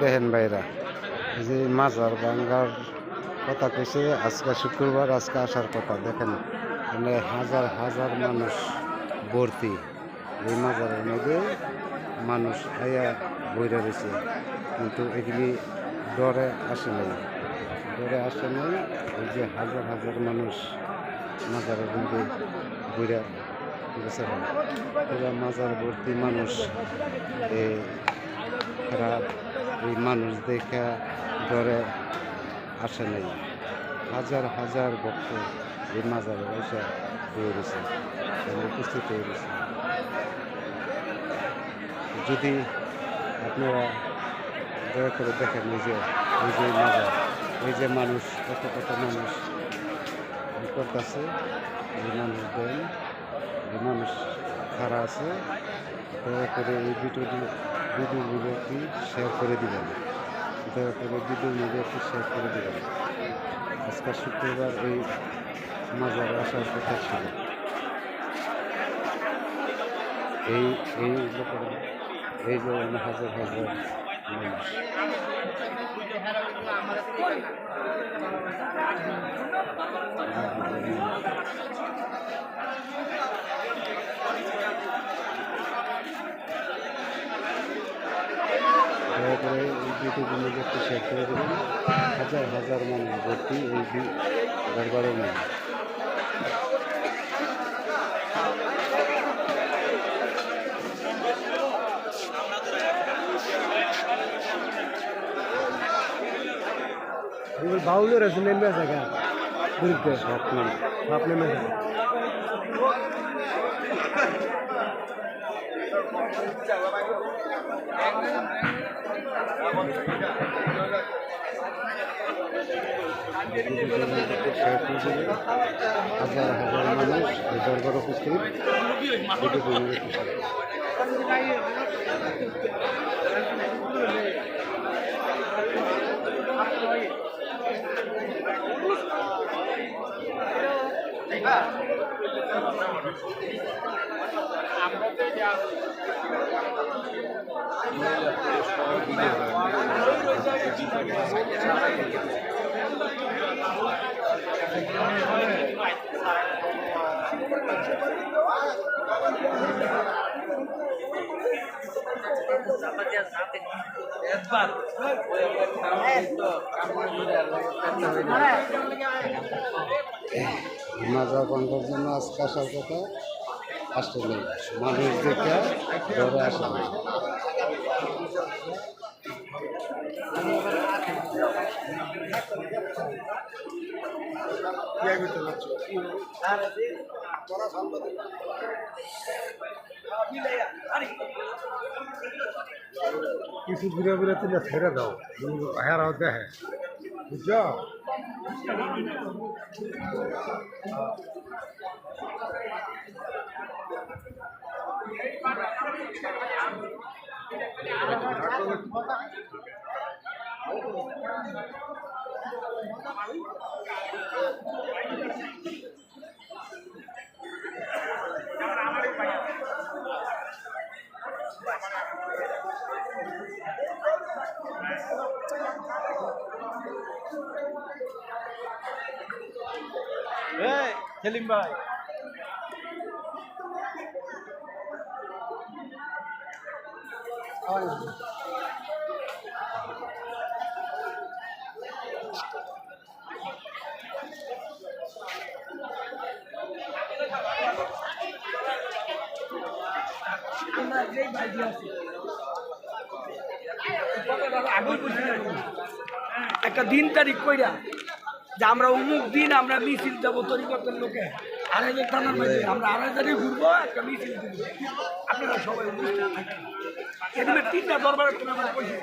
দেখেন ভাইরা যে মাজার ভাঙ্গার কথা কইছে, আজকে শুক্রবার, আজকে আসার কথা, দেখেন মানে হাজার হাজার মানুষ ভর্তি। এই মাজারের মধ্যে মানুষ আয়া বইরা রয়েছে, কিন্তু এগুলি ডরে আসে নাই। ডরে আসে নাই, এই যে হাজার হাজার মানুষ মাজারের মধ্যে বইরা গেছে মাজার ভর্তি মানুষ এরা এই মানুষ দেখা ডরে আসে নাই। হাজার হাজার ভক্ত এই মাজারে এসে হয়ে রয়েছে উপস্থিত হয়ে রয়েছে যদি আপনারা দয়া করে দেখেন এই যে এই যে মাজার, এই যে মানুষ, কত কত মানুষ করতেছে এই মানুষ দেন, এই মানুষ খারা আছে, দয়া করে এই ভিডিওটি ভিডিও ভিডিওটি শেয়ার করে দিবেন দয়া করে ভিডিও ভিডিওটি শেয়ার করে দিবেন। আজকে শুক্রবার এই মাজারে আসার কথা ছিল। এই এই এই যে হাজার হাজার মানুষ। এই ভিডিওগুলো একটু শেয়ার করে দেবেন। হাজার হাজার মানুষ ভর্তি এই দরবারের মধ্যে বাউলের আছে নেমে জায়গা বিরুদ্ধে? স্বপ্ন বাপ নেমে দেবেন হাজার হাজার মানুষ এই দরবার উপস্থিত ভিডিওগুলো একটু করবেন। মাজা বন্ধের জন্য আজকে আসার কথা আসতে মানুষ দেখে ডরে আসে কিছু ঘুরে ঘুরে তুমি ছেড়ে দাও হেরাও দেখে বুঝছ সেলিম ভাই। একটা দিন তারিখ কইরা যে আমরা অমুক দিন আমরা মিছিল যাব তরিকতের লোকে। আড়াই হাজার থানার মধ্যে আমরা আড়াই হাজারে ঘুরবো, একটা মিছিল দিব আপনারা সবাই উপস্থিত থাকবেন। এখানে তিনটা পয়সা